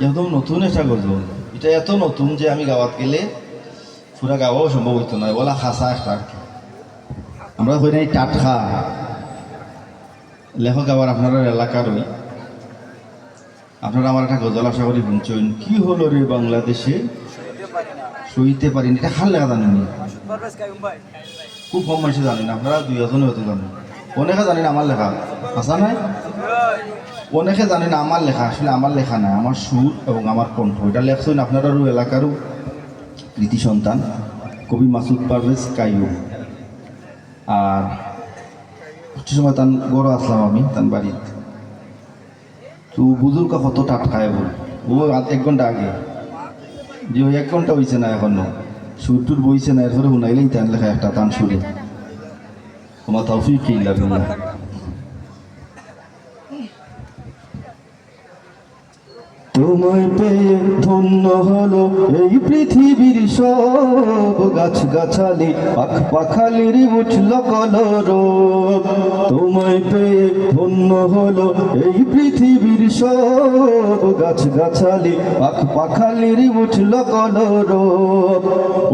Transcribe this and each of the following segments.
একদম নতুন একটা গজল এটা এত নতুন যে আমি গাওয়াত গেলে পুরা গাওয়াও সম্ভব হইতো না, বলা খাসা একটা আমরা হই নাই টাটখা। লেখক আবার আপনার এলাকার ওই। আপনারা আমার একটা গজল আশা করি শুনছেন। কি হলো রে বাংলাদেশে? সইতে পারিনি। এটা খাল লেখা জানেন খুব কম মানুষ জানেন। আপনারা দুই এজনই হতে জানেন। অনেকে জানেন আমার লেখা। আসা নাই অনেকে জানেন আমার লেখা, আসলে আমার লেখা না, আমার সুর এবং আমার কণ্ঠ। এটা লেখছেন আপনারও এলাকারও কৃতি সন্তান, কবি মাসুদ পারভেজ কাইও আর কিছু সময় তান গড় আসলাম আমি, তান বাড়িত তো বুজুর্গ কত টাটকায় বল। ও এক ঘণ্টা আগে। যে ওই এক ঘণ্টা হয়েছে না এখনও। সুর টুর বইছে না, এরপরে শুনাইলেই তান লেখা একটা তান সুরে তোমার তৌফিক কি লাগবে তোমায় পেয়ে ধন্য হলো এই পৃথিবীর সব গাছ গাছালি পাখ পাখালির উঠল কলর তোমায় পেয়ে ধন্য হলো এই পৃথিবীর সব গাছ গাছালি পাখ পাখালির উঠল কলর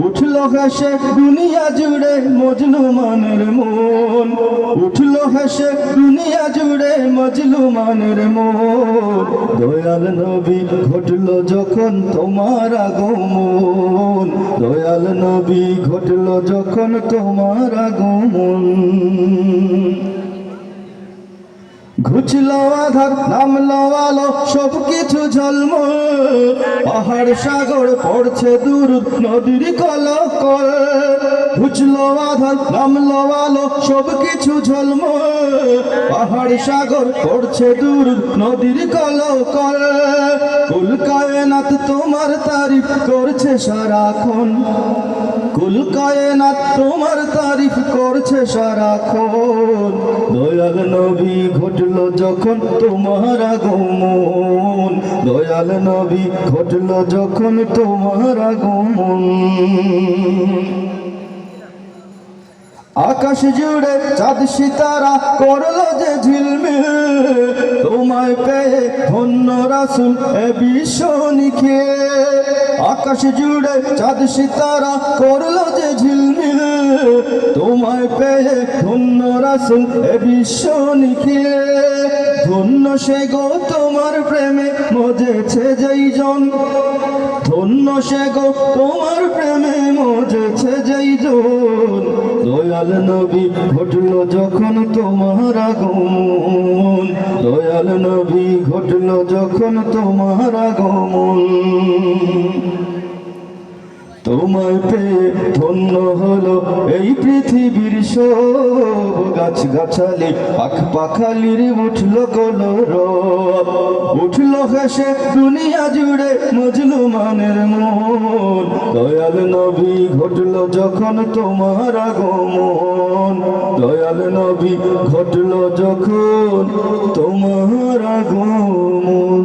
উঠল হেসে দুনিয়া জুড়ে মজনু মানের মন। উঠল হেসে দুনিয়া জুড়ে মজলু মানের মন। দয়াল নবী ঘটল যখন তোমার আগমন। দয়াল নবী ঘটল যখন তোমার আগমন। ঘুচলো নামলো আলো সব কিছু ঝলম পাহাড় সাগর পড়ছে দূর, নদীর কলকল। ঘুচলো আধার নামলো আলো সব কিছু ঝলম পাহাড় সাগর পড়ছে দূর, নদীর কলকল। কুল কায়নাত তোমার তারিফ করছে সারাক্ষণ। কুল তোমার তারিফ করছে সারাক্ষণ। দয়াল নবী ঘটল যখন তোমার আগমন। দয়াল নবী ঘটল যখন তোমার আগমন। আকাশ জুড়ে চাঁদ সিতারা করল যে ঝিলমিল। তোমায় পেয়ে ধন্য রাসুল, এ বিশ্ব নিখে আকাশ জুড়ে চাঁদ সিতারা করল যে ঝিলমিল। তোমায় পেয়ে ধন্য রাসুল এ বিশ্ব নিখিলে। ধন্য সে গো তোমার প্রেমে মজেছে যেই জন। ধন্য সে গো তোমার প্রেমে মজেছে যেই জন। দয়াল নবী ঘটল যখন তোমার আগমন। দয়াল নবী ঘটল যখন তোমার আগমন। তোমায় পেয়ে ধন্য হলো এই পৃথিবীর সব গাছ গাছালি, পাখ পাখালির উঠল কলর উঠল হেসে দুনিয়া জুড়ে মজলু মানের মন। ঘটল যখন তোমার আগমন। দয়াল নবী ঘটল যখন তোমার আগমন।